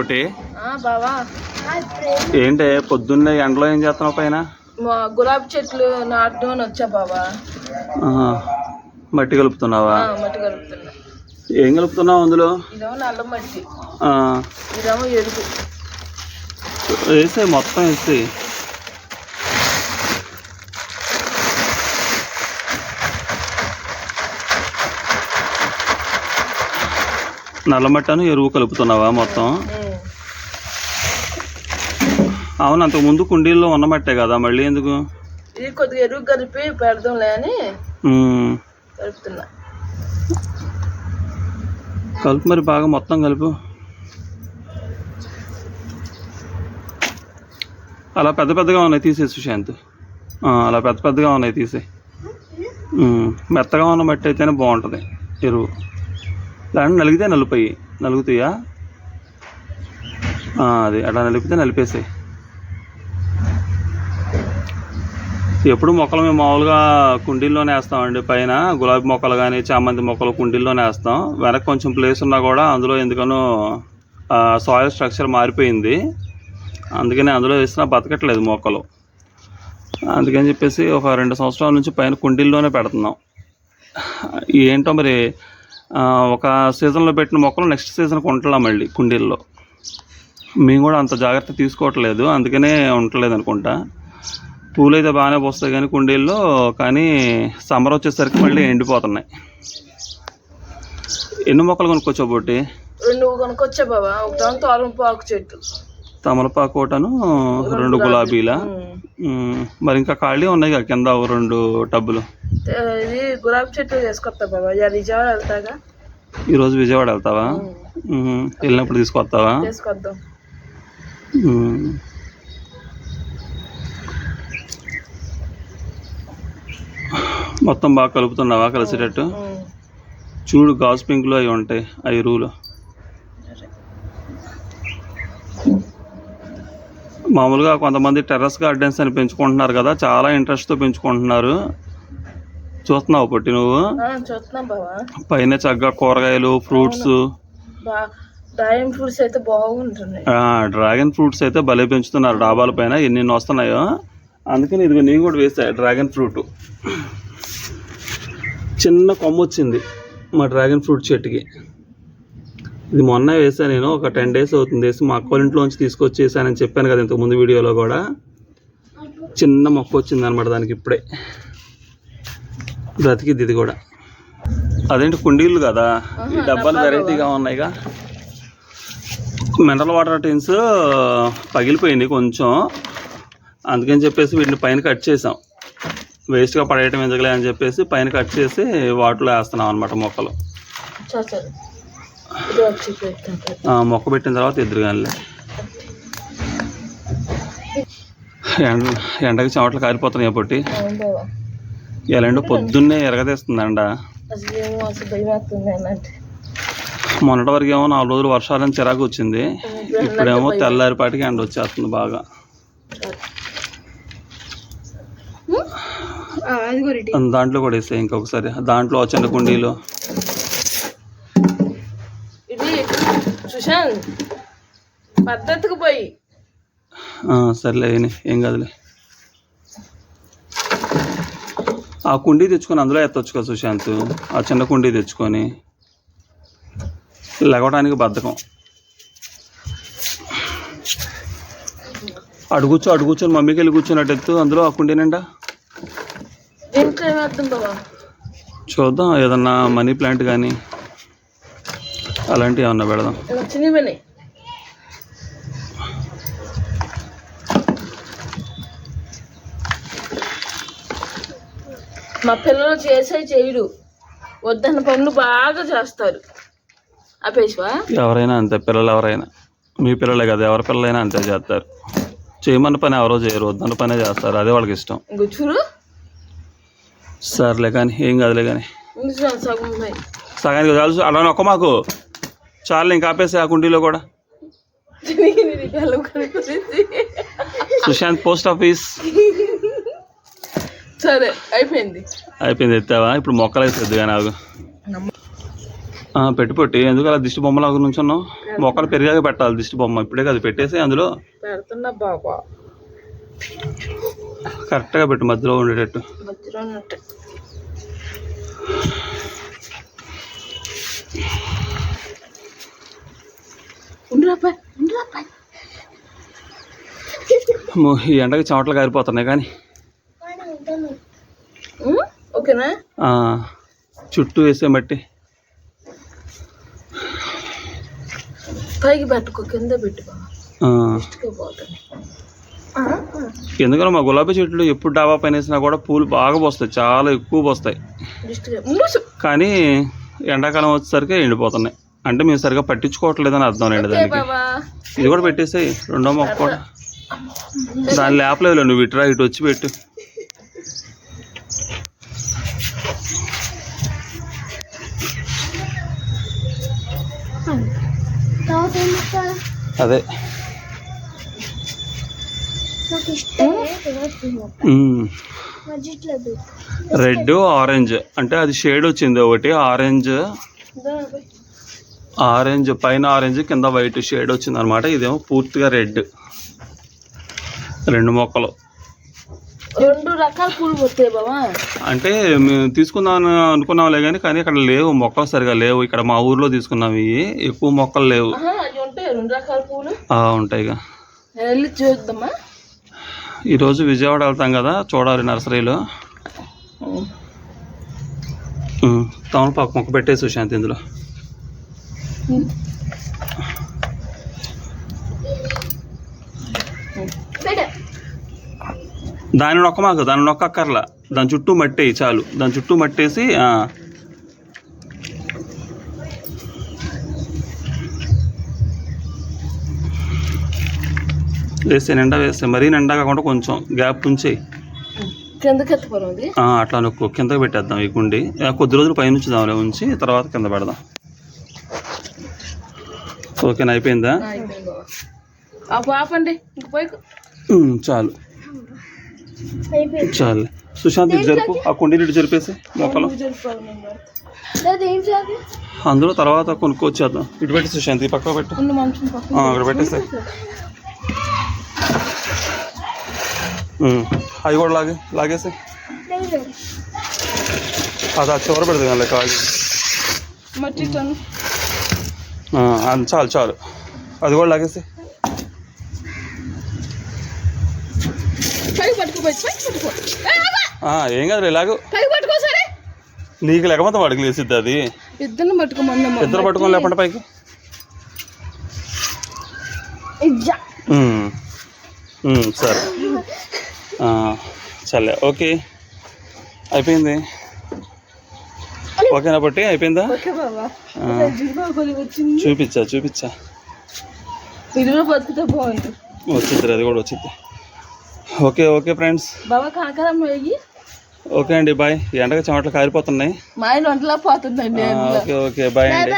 ఒకటి ఏంటి పొద్దున్నే ఎండలో ఏం చేస్తున్నావు పైన? గులాబీ చెట్లు నాటడం అని వచ్చా బావా. ఆహా. మట్టి కలుపుతున్నావా? ఆ, మట్టి కలుపుతున్నా. ఏం కలుపుతున్నావు అందులో? ఇదేమో నల్ల మట్టి. ఆ, ఇదేమో ఎరుపు. వేసేయ్ మొత్తం వేసేయి నల్ల మట్టను ఎరువు కలుపుతున్నావా మొత్తం. అవును అంతకు ముందు కుండీల్లో ఉన్న మట్టే కదా మళ్ళీ ఎందుకు? ఇది కొద్దిగా ఎరువు కలిపి పెడదాంలే అని ఉమ్, కలుపుతున్నా. కలుపు మరి బాగా మొత్తం కలుపు. అలా పెద్ద పెద్దగా ఉన్నాయి తీసే సుశాంత్. అలా పెద్ద పెద్దగా ఉన్నాయి తీసే మెత్తగా ఉన్న మట్టి అయితేనే బాగుంటుంది ఎరువు. దాన్ని నలిగితే నలుపాయి నలుగుతాయా? అది అలా నలిపితే నలిపేసాయి. ఎప్పుడు మొక్కలు మేము మామూలుగా కుండీల్లోనే వేస్తామండి. పైన గులాబీ మొక్కలు కానీ చామంతి మొక్కలు కుండీల్లోనే వేస్తాం. వెనక కొంచెం ప్లేస్ ఉన్నా కూడా అందులో ఎందుకనో సాయిల్ స్ట్రక్చర్ మారిపోయింది. అందుకని అందులో వేసినా బతకట్లేదు మొక్కలు. అందుకని చెప్పేసి ఒక రెండు సంవత్సరాల నుంచి పైన కుండీల్లోనే పెడుతున్నాం. ఏంటో మరి ఒక సీజన్లో పెట్టిన మొక్కలు నెక్స్ట్ సీజన్కి ఉంటలా మళ్ళీ కుండీల్లో. మేము కూడా అంత జాగ్రత్త తీసుకోవట్లేదు. అందుకనే ఉండట్లేదు అనుకుంటా పూలు అయితే బాగానే పోస్తాయి కానీ కుండీల్లో కానీ సమ్మర్ వచ్చేసరికి మళ్ళీ ఎండిపోతున్నాయి. ఎన్ని మొక్కలు కొనుక్కొచ్చావు బొట్టి? రెండు కొనుక్కొచ్చా బావా ఒకటేమో తోరంపాకు చెట్టు. తమలపాకు ఒకటను రెండు గులాబీల. మరి ఇంకా ఖాళీ ఉన్నాయి కదా కింద రెండు టబ్బులు? ఇది గులాబీ చెట్టు తీసుకొస్తా బాబా. విజయవాడ వెళ్తాగా? ఈరోజు విజయవాడ వెళ్తావా? వెళ్ళినప్పుడు తీసుకొస్తావా? తీసుకొద్దాం. మొత్తం బాగా కలుపుతున్నావా కలిసేటట్టు. చూడు గాజు పింకులు అవి ఉంటాయి ఆ ఎరువులు మామూలుగా కొంతమంది టెర్రస్ గార్డెన్స్ అని పెంచుకుంటున్నారు కదా చాలా ఇంట్రెస్ట్తో పెంచుకుంటున్నారు. చూస్తున్నావు పొట్టి నువ్వు? పైన చక్కగా కూరగాయలు ఫ్రూట్స్. డ్రాగన్ ఫ్రూట్స్ అయితే బాగుంటున్నాయి. డ్రాగన్ ఫ్రూట్స్ అయితే భలే పెంచుతున్నారు డాబాల పైన ఎన్ని వస్తున్నాయో. అందుకని ఇదిగో నేను కూడా వేసా డ్రాగన్ ఫ్రూట్. చిన్న కొమ్మ వచ్చింది మా డ్రాగన్ ఫ్రూట్ చెట్టుకి. ఇది మొన్న వేసా నేను ఒక టెన్ డేస్ అవుతుంది వేసి మా అక్క వాళ్ళ ఇంట్లోంచి తీసుకొచ్చి వేసానని చెప్పాను కదా ఇంతకు ముందు వీడియోలో కూడా. చిన్న మొక్క వచ్చింది అనమాట దానికి ఇప్పుడే. బ్రతికిద్ది ఇది కూడా. అదేంటి కుండీలు కదా? ఈ డబ్బాలు వెరైటీగా ఉన్నాయిగా. మినరల్ వాటర్ టిన్స్ పగిలిపోయింది కొంచెం. అందుకని చెప్పేసి వీటిని పైన కట్ చేసాం వేస్ట్గా పడేయటం ఎందుకులే అని చెప్పేసి పైన కట్ చేసి వాటిలో వేస్తున్నాం అనమాట మొక్కలు. మొక్క పెట్టిన తర్వాత ఎదురు కానీ ఎండ ఎండకి చెమటలు కారిపోతున్నాయి పొట్టి. ఎలాంటి పొద్దున్నే ఎరగదీస్తుంది ఎండ మొన్నటి వరకు ఏమో నాలుగు రోజులు వర్షాలని చిరాకు వచ్చింది. ఇప్పుడేమో తెల్లారిపాటికి ఎండ వచ్చేస్తుంది బాగా అది కూడా దాంట్లో కూడా వేసాయి ఇంకొకసారి. దాంట్లో చిన్న కుండీలు. సుశాంత్ పద్ధతికి పోయి. సర్లే ఏం కాదులే. ఆ కుండీ తెచ్చుకొని అందులో ఎత్తొచ్చు కదా సుశాంత్. ఆ చిన్న కుండీ తెచ్చుకొని. లెగవడానికి బద్ధకం. అడుగుచ్చు అడుగుచ్చని మమ్మీకి వెళ్ళి కూర్చున్నట్టు ఎత్తు అందులో ఆ కుండీ ఏమర్థం బాబా చూద్దాం ఏదన్నా మనీ ప్లాంట్ కానీ అలాంటివి ఏమన్నా పెడదాం. చిన్నవి మా పిల్లలు చేసే చేయడు వద్దన్న పనులు బాగా చేస్తారు. ఎవరైనా అంతే పిల్లలు ఎవరైనా. మీ పిల్లలే కదా ఎవరి పిల్లలైనా అంతే చేస్తారు. చేయమన్న పని ఎవరో చేయరు వద్దన్న పనే చేస్తారు అదే వాళ్ళకి ఇష్టం. చూడు. సర్లే కానీ ఏం కాదులే కానీ. సగానికి చాలు అలా నొక్క మాకు. చాలు ఇంకా ఆపేసి ఆ కుండీలో కూడా. Sushant post office. సరే అయిపోయింది. అయిపోయింది ఎత్తావా? ఇప్పుడు మొక్కలు వేసేది కానీ ఆగు. ఆ, పెట్టి పెట్టి. ఎందుకు అలా దిష్టి బొమ్మలాగా నుంచున్నావు? మొక్కలు పెరిగాక పెట్టాలి దిష్టి బొమ్మ. ఇప్పుడే కదా పెట్టేసి అందులో. పెడుతున్నా బాబా. కరెక్ట్గా పెట్టు మధ్యలో ఉండేటట్టు. మధ్యలో ఈ ఎండకి చెమటలు కారిపోతున్నాయి కానీ. ఓకేనా? చుట్టూ వేసే మట్టి. పైకి పెట్టుకో కింద పెట్టు బాబా ఆ, ఇటుకే పోతుంది. ఎందుకనో మా గులాబీ చెట్లు ఎప్పుడు డాబా పైన వేసినా కూడా పూలు బాగా పోస్తాయి. చాలా ఎక్కువ పోస్తాయి. కానీ ఎండాకాలం వచ్చేసరికి ఎండిపోతున్నాయి. అంటే మేము సరిగా పట్టించుకోవట్లేదని అర్థం అండి దానికి. ఇది కూడా పెట్టేసాయి. రెండో మొక్క కూడా. దాని లేపలేదు నువ్వు ఇటురా ఇటు వచ్చి పెట్టు. అదే. Red orange. అంటే అది షేడ్ వచ్చింది ఒకటి ఆరెంజ్. ఆరెంజ్ పైన ఆరెంజ్ కింద వైట్ షేడ్ వచ్చింది అనమాట ఇదేమో పూర్తిగా రెడ్. రెండు మొక్కలు. రెండు రకాల పూలు పోతాయి బాబా అంటే మేము తీసుకుందాం అనుకున్నాంలే కానీ కానీ ఇక్కడ లేవు మొక్కలు సరిగా లేవు. ఇక్కడ మా ఊర్లో తీసుకున్నాం ఇవి. ఎక్కువ మొక్కలు లేవు. ఉంటాయి? రెండు రకాల పూలు? ఆ, ఉంటాయిగా. వెళ్ళి చూద్దామా? ఈరోజు విజయవాడ వెళ్తాం కదా చూడాలి నర్సరీలో. ఉమ్, తమలపాకు మొక్క పెట్టేసి సుశాంత్ ఇందులో. దాని నొక్క మాకు దాని నొక్క అక్కర్లా. దాని చుట్టూ మట్టేయి చాలు. దాని చుట్టూ మట్టేసి వేస్తే నిండా వేస్తే మరీ నిండా కాకుండా కొంచెం గ్యాప్ ఆ, అట్లా నొక్కు. కిందకి పెట్టేద్దాం ఈ గుండి. కొద్ది రోజులు పైన ఉంచుదాంలే ఉంచి తర్వాత కింద పెడదాం. ఓకేనా అయిపోయిందా? చాలు. చాలు. సుశాంత్ ఇటు జరుపు. ఆ కుండీని ఇటు జరిపేసి మొక్కలు అందులో తర్వాత కొనుక్కొచ్చేద్దాం. ఇటు పెట్టి సుశాంత్ ఈ పక్క పెట్టు. అక్కడ పెట్టేస్తే అవి కూడా లాగే లాగేసి అది ఆ చివర మట్టి టన్ ఆ, అది చాలు చాలు అది కూడా లాగేసి ఏ, కాదు ఇలాగ నీకు లేకపోతే వాడికి లేసిద్ది అది ఇద్దరిని పట్టుకోమన్నా ఇద్దరు పట్టుకొని లేపండి పైకి సరే సర్లే ఓకే. అయిపోయింది. ఓకేనా బట్టి అయిపోయిందా? వచ్చింది. చూపించా చూపించా. వచ్చిద్ది అది కూడా వచ్చిద్ది. Okay okay friends. బాబా ఓకే అండి బాయ్. ఎండగా చెమటలు కారిపోతున్నాయి. మా ఒంటలా పోతుందండి ఓకే ఓకే బాయ్ అండి.